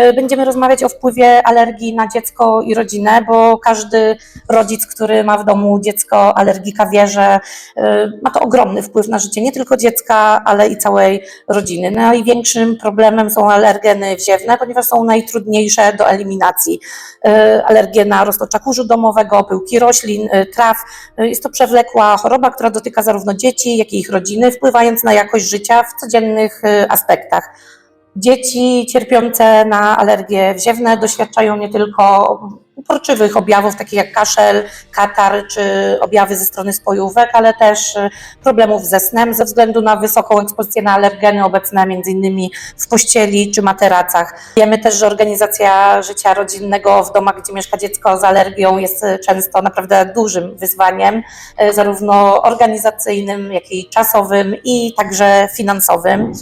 Y, Będziemy rozmawiać o wpływie alergii na dziecko i rodzinę, bo każdy rodzic, który ma w domu dziecko alergika, wie, że y, ma to ogromny wpływ na życie nie tylko dziecka, ale i całej rodziny. Największym problemem są alergeny wziewne, ponieważ są najtrudniejsze do eliminacji. Y, Alergie na roztocza kurzu domowego, pyłki roślin, traw. Jest to przewlekła choroba, która dotyka zarówno dzieci, jak i ich rodziny, wpływając na jakość życia w codziennych aspektach. Dzieci cierpiące na alergie wziewne doświadczają nie tylko uporczywych objawów, takich jak kaszel, katar czy objawy ze strony spojówek, ale też y, problemów ze snem ze względu na wysoką ekspozycję na alergeny obecne m.in. w pościeli czy materacach. Wiemy też, że organizacja życia rodzinnego w domach, gdzie mieszka dziecko z alergią jest y, często naprawdę dużym wyzwaniem, y, zarówno organizacyjnym, jak i czasowym i także finansowym.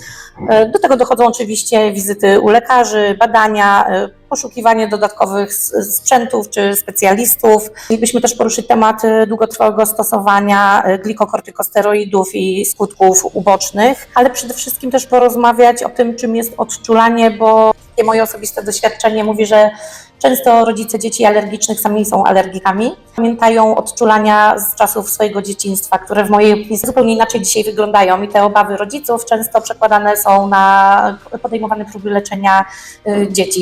Do tego dochodzą oczywiście wizyty u lekarzy, badania, poszukiwanie dodatkowych sprzętów czy specjalistów. Mielibyśmy też poruszyć temat e, długotrwałego stosowania e, glikokortykosteroidów i skutków ubocznych, ale przede wszystkim też porozmawiać o tym, czym jest odczulanie, bo moje osobiste doświadczenie mówi, że Często rodzice dzieci alergicznych sami są alergikami. Pamiętają odczulania z czasów swojego dzieciństwa, które w mojej opinii zupełnie inaczej dzisiaj wyglądają i te obawy rodziców często przekładane są na podejmowane próby leczenia y, dzieci.